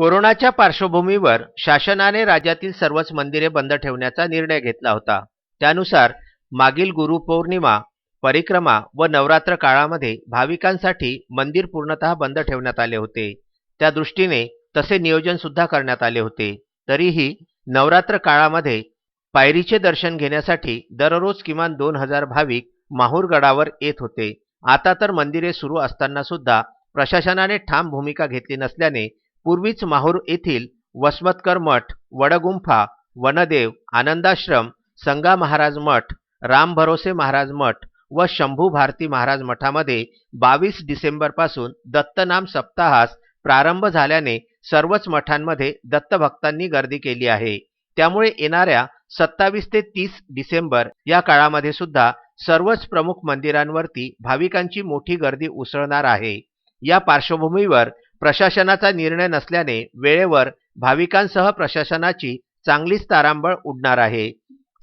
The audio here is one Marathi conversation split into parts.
कोरोनाच्या पार्श्वभूमीवर शासनाने राज्यातील सर्वच मंदिरे बंद ठेवण्याचा निर्णय घेतला होता. त्यानुसार मागील गुरुपौर्णिमा परिक्रमा व नवरात्र काळामध्ये भाविकांसाठी मंदिर पूर्णतः बंद ठेवण्यात आले होते. त्या दृष्टीने तसे नियोजन सुद्धा करण्यात आले होते. तरीही नवरात्र काळामध्ये पायरीचे दर्शन घेण्यासाठी दररोज किमान दोन हजार भाविक माहूरगडावर येत होते. आता तर मंदिरे सुरू असताना सुद्धा प्रशासनाने ठाम भूमिका घेतली नसल्याने पूर्वीच माहूर येथील वसमतकर मठ वडगुंफा वनदेव आनंदाश्रम संगा महाराज मठ राम भरोसे महाराज मठ व शंभू भारती महाराज मठामध्ये बावीस डिसेंबरपासून दत्तनाम सप्ताहास प्रारंभ झाल्याने सर्वच मठांमध्ये दत्तभक्तांनी गर्दी केली आहे. त्यामुळे येणाऱ्या सत्तावीस ते तीस डिसेंबर या काळामध्ये सुद्धा सर्वच प्रमुख मंदिरांवरती भाविकांची मोठी गर्दी उसळणार आहे. या पार्श्वभूमीवर प्रशासनाचा निर्णय नसल्याने वेळेवर भाविकांसह प्रशासनाची चांगलीच तारांबळ उडणार आहे.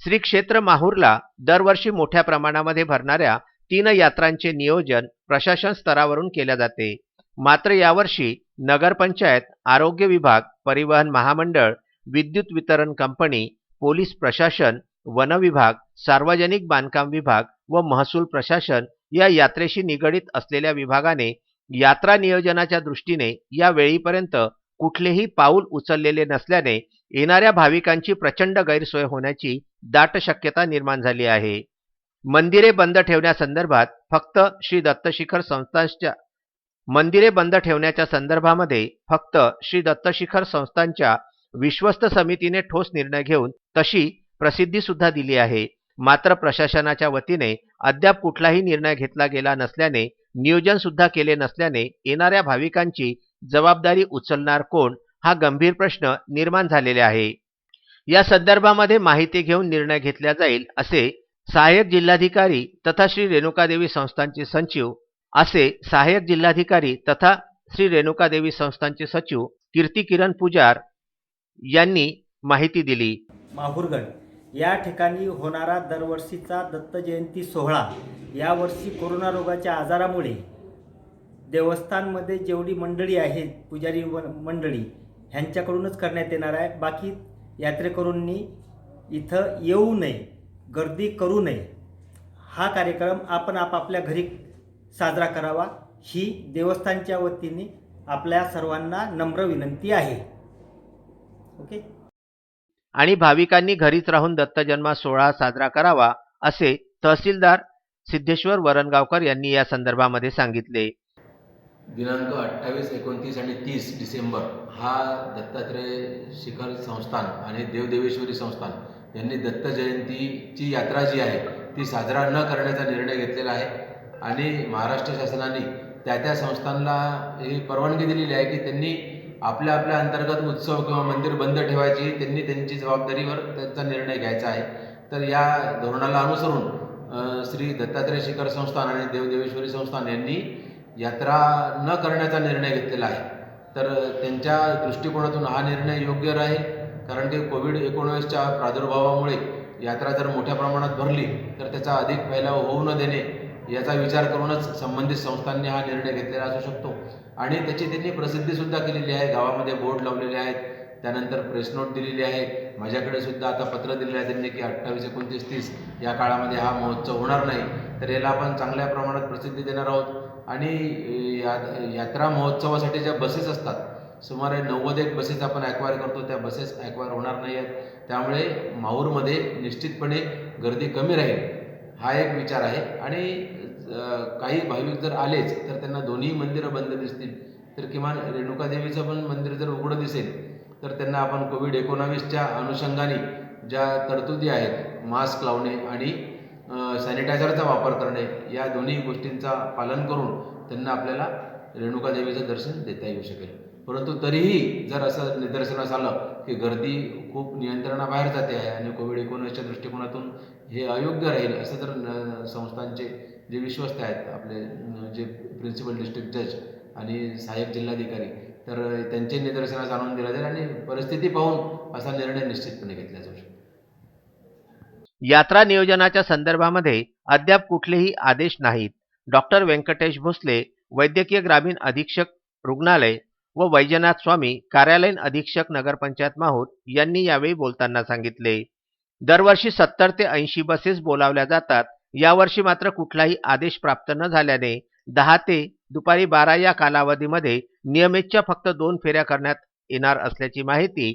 श्री क्षेत्र माहूरला दरवर्षी मोठ्या प्रमाणामध्ये भरणाऱ्या तीन यात्रांचे नियोजन प्रशासन स्तरावरून केले जाते. मात्र यावर्षी नगरपंचायत आरोग्य विभाग परिवहन महामंडळ विद्युत वितरण कंपनी पोलीस प्रशासन वन विभाग सार्वजनिक बांधकाम विभाग व महसूल प्रशासन या यात्रेशी निगडीत असलेल्या विभागाने यात्रा नियोजनाच्या दृष्टीने या वेळीपर्यंत कुठलेही पाऊल उचललेले नसल्याने येणाऱ्या भाविकांची प्रचंड गैरसोय होण्याची दाट शक्यता निर्माण झाली आहे. मंदिरे बंद ठेवण्यासंदर्भात फक्त श्री दत्तशिखर संस्थांच्या मंदिरे बंद ठेवण्याच्या संदर्भामध्ये फक्त श्री दत्तशिखर संस्थांच्या विश्वस्त समितीने ठोस निर्णय घेऊन तशी प्रसिद्धी सुद्धा दिली आहे. मात्र प्रशासनाच्या वतीने अद्याप कुठलाही निर्णय घेतला गेला नसल्याने नियोजन सुद्धा केले नसल्याने येणाऱ्या भाविकांची जबाबदारी उचलणार कोण हा गंभीर प्रश्न निर्माण झालेला आहे. या संदर्भामध्ये माहिती घेऊन निर्णय घेतला जाईल असे सहाय्यक जिल्हाधिकारी तथा श्री रेणुकादेवी संस्थांचे सचिव असे सहाय्यक जिल्हाधिकारी तथा श्री रेणुकादेवी संस्थांचे सचिव कीर्ती किरण पुजार यांनी माहिती दिली. माहूरगड. या ठिकाणी होणारा दरवर्षीचा दत्त जयंती सोहळा यावर्षी कोरोना रोगाच्या आजारामुळे देवस्थानमध्ये जेवढी मंडळी आहेत पुजारी व मंडळी ह्यांच्याकडूनच करण्यात येणार आहे. बाकी यात्रेकरूंनी इथं येऊ नये गर्दी करू नये. हा कार्यक्रम आपण आपापल्या घरी साजरा करावा. ही देवस्थानच्या वतीने आपल्या सर्वांना नम्र विनंती आहे. ओके? आणि भाविकांनी घरीच राहून दत्तजन्मा सोहळा साजरा करावा असे तहसीलदार सिद्धेश्वर वरणगावकर यांनी या संदर्भामध्ये सांगितले. दिनांक अठ्ठावीस एकोणतीस आणि तीस डिसेंबर हा दत्तात्रय शिखर संस्थान आणि देवदेवेश्वरी संस्थान यांनी दत्त जयंतीची यात्रा जी आहे ती साजरा न करण्याचा निर्णय घेतलेला आहे. आणि महाराष्ट्र शासनाने त्या त्या संस्थांना ही परवानगी दिलेली आहे की त्यांनी आपल्या आपल्या अंतर्गत उत्सव किंवा मंदिर बंद ठेवायची त्यांनी त्यांची जबाबदारीवर त्यांचा निर्णय घ्यायचा आहे. तर या धोरणाला अनुसरून श्री दत्तात्रय शिखर संस्थान आणि देवदेवेश्वरी संस्थान यांनी यात्रा न करण्याचा निर्णय घेतलेला आहे. तर त्यांच्या दृष्टिकोनातून हा निर्णय योग्य राहील? कारण की कोविड एकोणावीसच्या प्रादुर्भावामुळे यात्रा जर मोठ्या प्रमाणात भरली तर त्याचा अधिक फैलाव होऊ न देणे याचा विचार करूनच संबंधित संस्थांनी हा निर्णय घेतलेला असू शकतो. आणि त्याची त्यांनी प्रसिद्धीसुद्धा केलेली आहे. गावामध्ये बोर्ड लावलेले आहेत. त्यानंतर प्रेस नोट दिलेली आहे. माझ्याकडे सुद्धा आता पत्र दिलेलं आहे त्यांनी की अठ्ठावीस एकोणतीस तीस या काळामध्ये हा महोत्सव होणार नाही. तर याला आपण चांगल्या प्रमाणात प्रसिद्धी देणार आहोत. आणि या यात्रा महोत्सवासाठी ज्या बसेस असतात सुमारे नव्वद एक बसेस आपण ॲक्वायर करतो. त्या बसेस ॲक्वायर होणार नाही आहेत. त्यामुळे माहूरमध्ये निश्चितपणे गर्दी कमी राहील हा एक विचार आहे. आणि काही भाविक जर आलेच तर त्यांना दोन्ही मंदिरं बंद दिसतील. तर किमान रेणुकादेवीचं पण मंदिर जर उघडं दिसेल तर त्यांना आपण कोविड एकोणावीसच्या अनुषंगाने ज्या तरतुदी आहेत मास्क लावणे आणि सॅनिटायझरचा वापर करणे या दोन्ही गोष्टींचा पालन करून त्यांना आपल्याला रेणुकादेवीचं दर्शन देता येऊ शकेल. परंतु तरीही जर असं निदर्शनास आलं की गर्दी खूप नियंत्रणाबाहेर जाते आहे आणि कोविड एकोणीसच्या दृष्टिकोनातून हे अयोग्य राहील असं जर संस्थांचे जे विश्वस्त आहेत आपले जे प्रिन्सिपल डिस्ट्रिक्ट जज आणि सहाय्यक जिल्हाधिकारी तर त्यांचे निदर्शनास आणून दिलं जाईल आणि परिस्थिती पाहून असा निर्णय निश्चितपणे घेतला जाऊ शकतो. यात्रा नियोजनाच्या संदर्भामध्ये अद्याप कुठलेही आदेश नाहीत. डॉक्टर व्यंकटेश भोसले वैद्यकीय ग्रामीण अधीक्षक रुग्णालय व वैजनाथ स्वामी कार्यालयीन अधीक्षक नगरपंचायत माहूर यांनी यावेळी बोलताना सांगितले. दरवर्षी सत्तर ते ऐंशी बसेस बोलावल्या जातात. यावर्षी मात्र कुठलाही आदेश प्राप्त न झाल्याने दहा ते दुपारी बारा या कालावधीमध्ये नियमितच्या फक्त दोन फेऱ्या करण्यात येणार असल्याची माहिती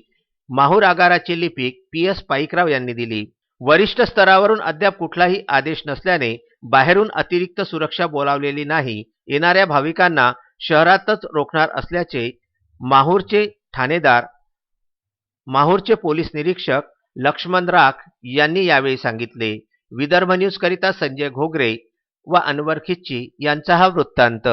माहूर आगाराचे लिपिक पी एस पाईकराव यांनी दिली. वरिष्ठ स्तरावरून अद्याप कुठलाही आदेश नसल्याने बाहेरून अतिरिक्त सुरक्षा बोलावलेली नाही. येणाऱ्या भाविकांना शहरातच रोखणार असल्याचे माहूरचे ठाणेदार माहूरचे पोलीस निरीक्षक लक्ष्मण राख यांनी यावेळी सांगितले. विदर्भ न्यूज करिता संजय घोगरे व अनवरखिची यांचा हा वृत्तांत.